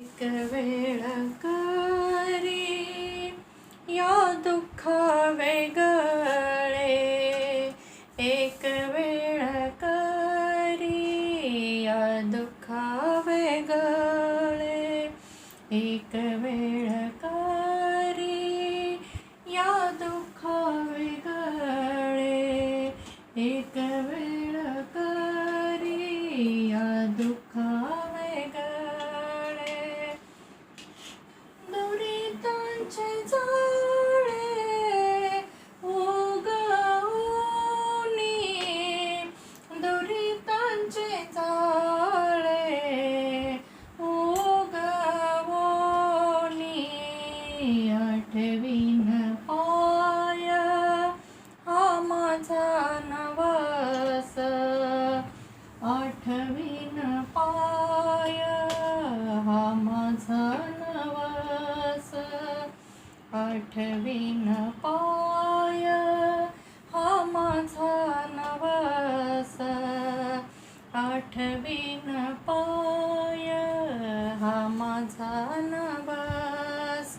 एक आठवीन पाय हा माझा नवस.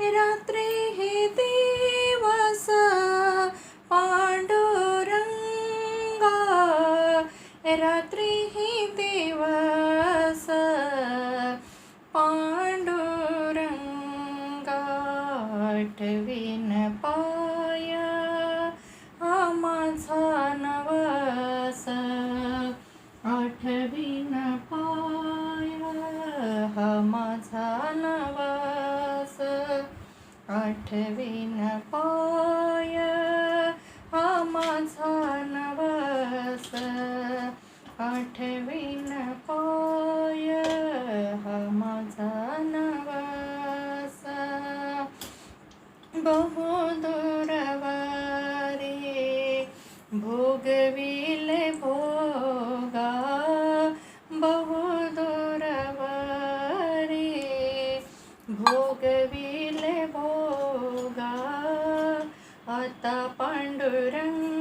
रात्री हे दिवस पांडुरंगा. रात्री ही दिवस पांडुरंगा. आठवीन पाय. माझा नवास आठवीन पाय हा माझा नवास. आठवीन पाय हा माझा नवास. बहुत आता पांडुरंगा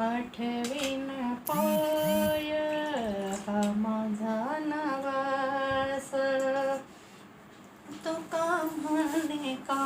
आठवीन पाय हा माझा नवस. तुका म्हणे का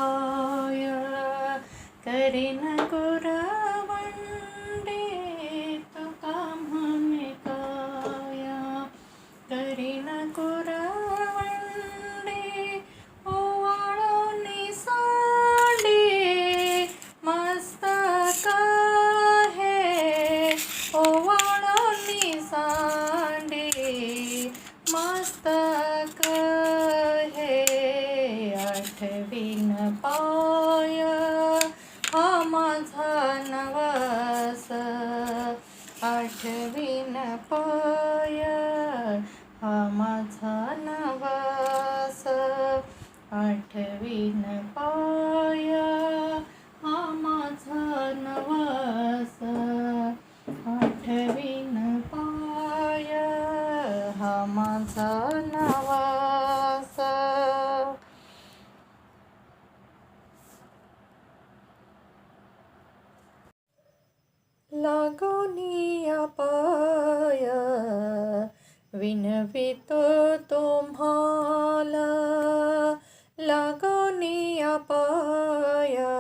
विन पाय हा माझा नवास. आठवीन पाय हा माझा नवास. आठवीन पाय हा माझा नवास. लागोनी विनवितो तुम्हाला लागोनी अपाया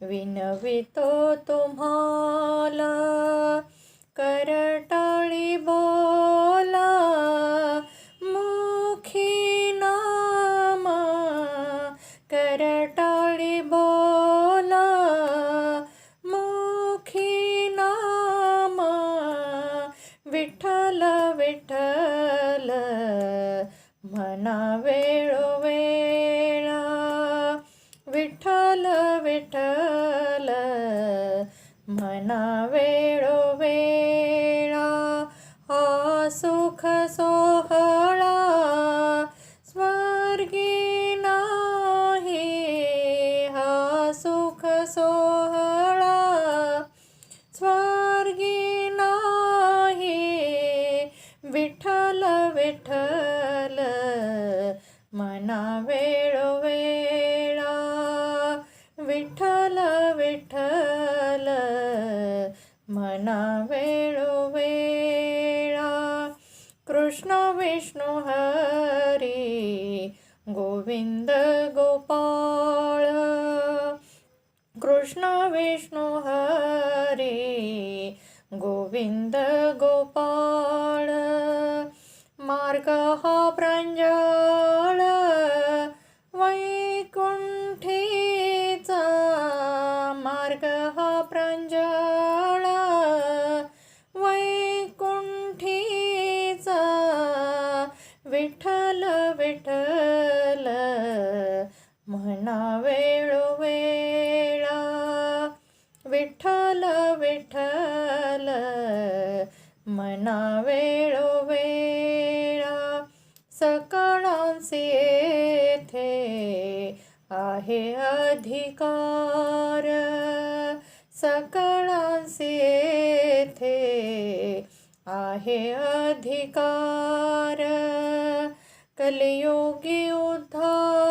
विनवितो तुम्हाला करटाळी बो विठ्ठल मना वेळोवेळा विठ्ठल विठ्ठल मना वेळोवेळा कृष्ण विष्णू हरी गोविंद गोपाळ. कृष्ण विष्णू हरी गोविंद गोपाळ. मार्ग प्रांजळ वैकुंठीचा मार्ग हा प्रांजळ वैकुंठीचा. विठ्ठल विठ्ठल म्हणा वेळोवेळा. विठ्ठल विठ्ठल म्हणा वेळो येथे आहे अधिकार. सकळांचे येथे आहे अधिकार. कलियोगी उद्धार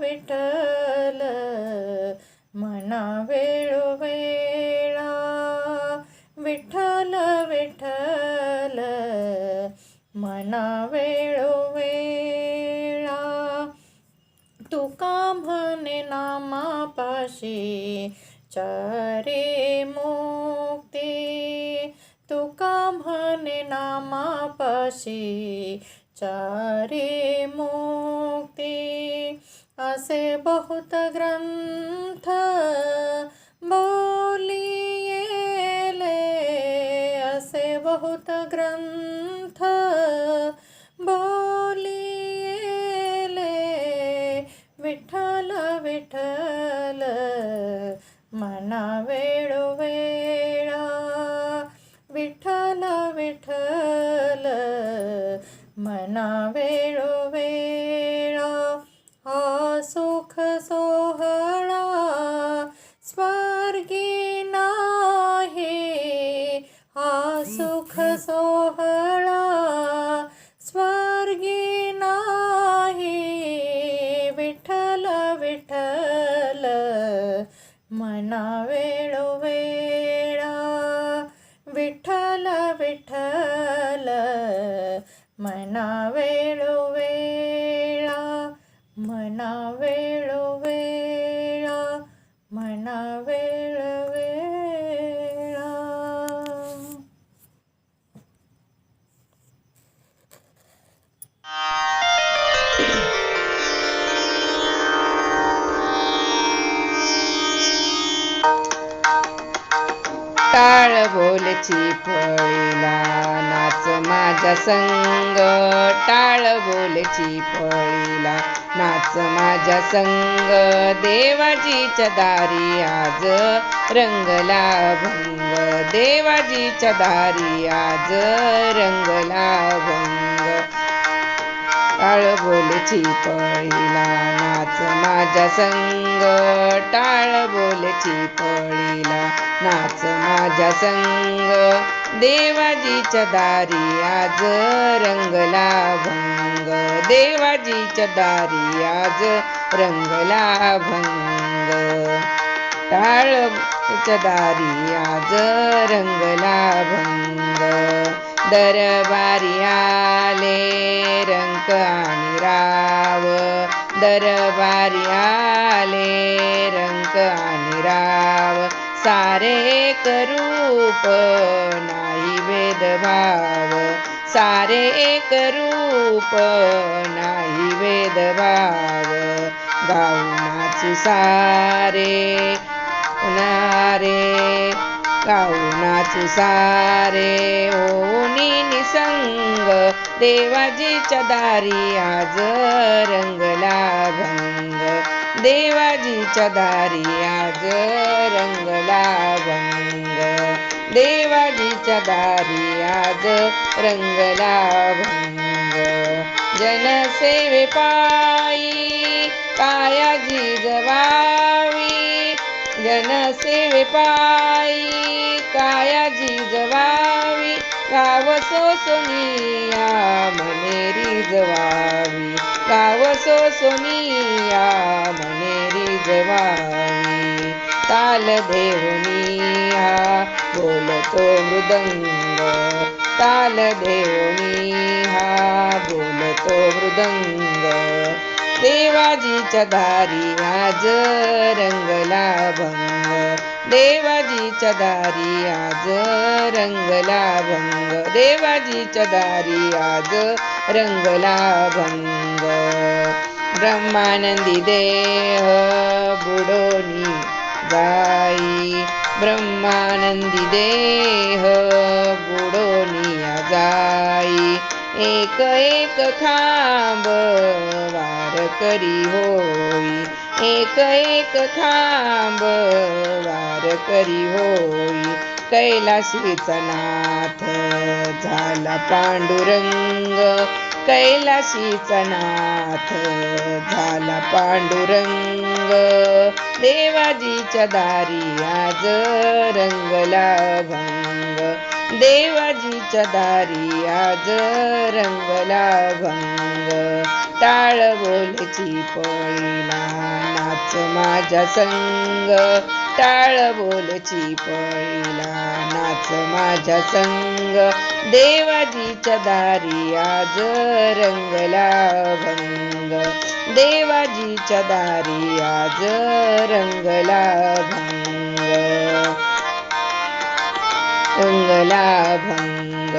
विठ्ठल म्हणा वेळोवेळा विठ्ठल विठ्ठल. म्हणा वेळोवेळा तुका म्हणे नामापाशी? चारे मुक्ती. तुका म्हणे नामापाशी? चारे मुक्ती. असे बहुत ग्रंथ बोलियेले असे बहुत ग्रंथ बोलियेले विठ्ठल विठ्ठल मना वेळोवेळा विठ्ठल विठ्ठल मना वेळ मना वेळोवेळा टाळ बोलची फळीला नाच माझ्या संग टाळ बोलची पळीला. नाच माझ्या संग देवाजीच्या दारी आज रंगला भंग देवाजीच्या दारी आज रंगला भंग टाळ बोलची पळीला नाच माझ्या संग. टाळ बोलची पळीला नाच माझ्या संग. देवाजीच्या दारी आज रंगला भंग देवाजीच्या दारी आज रंगला भंग टाळ दारी आज रंगला भंग दरबारी आले रंक आणि राव. दरबारी आले रंक आणि राव. सारे एक रूप नाही भेदभाव. सारे एक रूप नाही भेदभाव. गाऊनाची सारे नारे गाऊनाची सारे ओनी निसंग. देवाजीच्या दारी आज रंगला भंग देवाजीच्या दारी आज रंगला भंग देवाजीच्या दारी आज रंगला भंग जनसेवे पायी कायाजी जवा जनसेवे पायी कायाजी जिजवावी गाव सोसोनिया मनेरी जवावी गाव सोसोनिया मनेरी जवावी। ताल देवनिया बोलतो मृदंग। ताल देवनिया बोलतो मृदंग। देवाजीच्या दारी आज रंगला भंग देवाजीच्या दारी आज रंगला भंग देवाजीच्या दारी आज रंगला भंग ब्रह्मानंदी देह बुडोनी जाई. ब्रह्मानंदी देह बुडोनी जाई. एक एक खांब वार करी होई. एक एक खांब वार करी होई. कैलासीचा नाथ झाला पांडुरंग. कैलासीचा नाथ झाला पांडुरंग. देवाजीच्या दारी आज रंगला भंग. देवाजीच्या दारी आज रंगला भंग टाळ बोलची पळीला नाच माझ्या संग. टाळ बोलची पळीला नाच माझ्या संग. देवाजीच्या दारी आज रंगला भंग देवाजीच्या दारी आज रंगला भंग मंगलाभंग